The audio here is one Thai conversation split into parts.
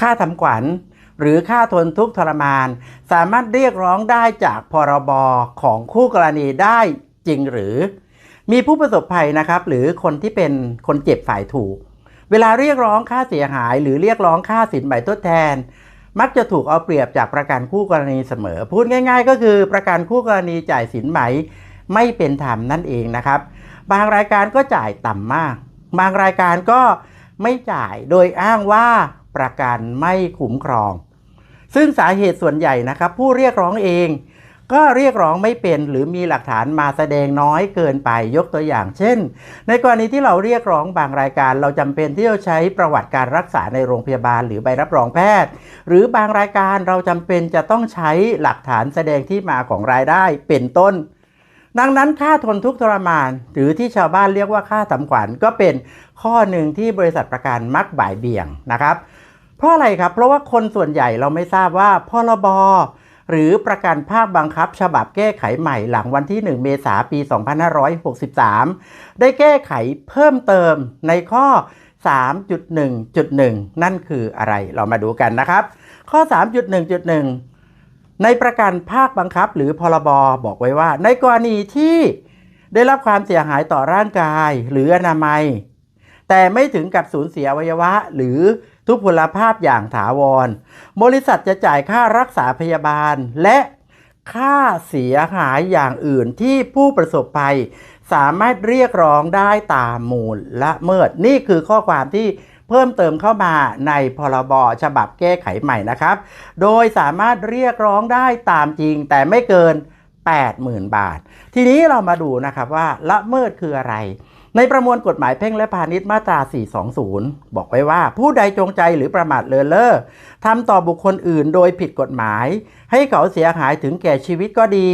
ค่าทำขวัญ หรือค่าทนทุกข์ทรมาน สามารถเรียกร้องได้จากพรบของคู่กรณีได้จริงหรือ มีผู้ประสบภัยนะครับ หรือคนที่เป็นคนเจ็บฝ่ายถูก เวลาเรียกร้องค่าเสียหาย หรือเรียกร้องค่าสินใหม่ทดแทน มักจะถูกเอาเปรียบจากประกันคู่กรณีเสมอ พูดง่าย ๆ ก็คือประกันคู่กรณีจ่ายสินไหมไม่เป็นธรรมนั่นเองนะครับ บางรายการก็จ่ายต่ำมาก บางรายการก็ไม่จ่ายโดยอ้างว่า ประกันไม่คุ้มครอง ซึ่งสาเหตุส่วนใหญ่นะครับ ผู้เรียกร้องเอง ก็เรียกร้องไม่เป็นหรือมีหลักฐานมาแสดงน้อยเกินไปยกตัวอย่าง เช่น ในกรณีที่เราเรียกร้องบางรายการ เราจำเป็นที่จะใช้ประวัติการรักษาในโรงพยาบาล หรือใบรับรองแพทย์ หรือบางรายการเราจำเป็นจะต้องใช้หลักฐานแสดงที่มาของรายได้เป็นต้นดังนั้นค่าทนทุกข์ทรมาน หรือที่ชาวบ้านเรียกว่าค่าทำขวัญก็เป็นข้อหนึ่งที่บริษัทประกันมักบ่ายเบี่ยงนะครับ เพราะอะไรครับ เพราะว่าคนส่วนใหญ่เราไม่ทราบว่าพรบหรือประกันภาคบังคับ ฉบับแก้ไขใหม่หลังวันที่ 1 เมษายนปี 2563 ได้แก้ไขเพิ่มเติมในข้อ 3.1.1 นั่นคืออะไรเรามาดูกันนะครับ ข้อ 3.1.1 ในประกันภาคบังคับหรือพรบบอกไว้ว่า ในกรณีที่ได้รับความเสียหายต่อร่างกายหรืออนามัย แต่ไม่ถึงกับสูญเสียอวัยวะหรือ ทุพพลภาพอย่างถาวร บริษัทจะจ่ายค่ารักษาพยาบาลและค่าเสียหายอย่างอื่นที่ผู้ประสบภัย สามารถเรียกร้องได้ตามมูลละเมิด นี่คือข้อความที่เพิ่มเติมเข้ามาในพรบฉบับแก้ไขใหม่นะครับ โดยสามารถเรียกร้องได้ตามจริงแต่ไม่เกิน 80,000 บาท ทีนี้เรามาดูนะครับว่าละเมิดคืออะไร ในประมวลกฎหมายเพ่งและพาณิชย์มาตรา 420 บอกไว้ว่า ผู้ใดจงใจหรือประมาทเลินเล่อทำต่อบุคคลอื่นโดยผิดกฎหมาย ให้เขาเสียหายถึงแก่ชีวิตก็ดี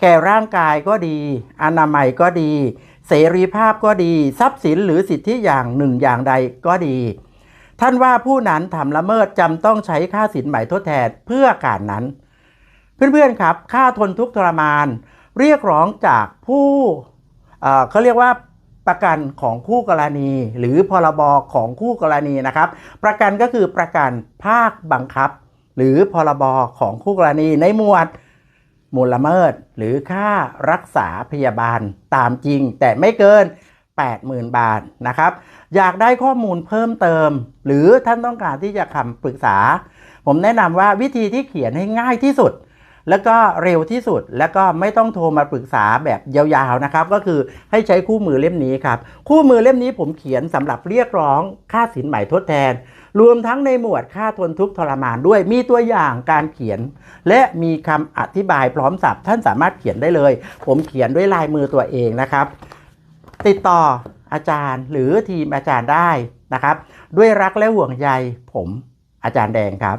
แก่ร่างกายก็ดี อนามัยก็ดี เสรีภาพก็ดี ทรัพย์สินหรือสิทธิอย่างหนึ่งอย่างใดก็ดี ท่านว่าผู้นั้นทำละเมิดจำต้องใช้ค่าสินใหม่ทดแทนเพื่อการนั้น เพื่อนๆครับ ค่าทนทุกข์ทรมาน เรียกร้องจากผู้เขาเรียกว่า ประกันของคู่กรณี หรือพรบของคู่กรณีนะครับ ประกันก็คือประกันภาคบังคับ หรือพรบของคู่กรณีในหมวดมูลละเมิด หรือค่ารักษาพยาบาลตามจริง แต่ไม่เกิน 80,000 บาทนะครับ อยากได้ข้อมูลเพิ่มเติม หรือท่านต้องการที่จะคำปรึกษา ผมแนะนำว่าวิธีที่เขียนให้ง่ายที่สุด แล้วก็เร็วที่สุดแล้วก็ไม่ต้องโทรมาปรึกษาแบบยาวๆนะครับ ก็คือให้ใช้คู่มือเล่มนี้ครับ คู่มือเล่มนี้ผมเขียนสำหรับเรียกร้องค่าสินใหม่ทดแทน รวมทั้งในหมวดค่าทนทุกข์ทรมานด้วยมีตัวอย่างการเขียน และมีคำอธิบายพร้อมศัพท์ท่านสามารถเขียนได้เลย ผมเขียนด้วยลายมือตัวเองนะครับ ติดต่ออาจารย์หรือทีมอาจารย์ได้นะครับ ด้วยรักและห่วงใยผมอาจารย์แดงครับ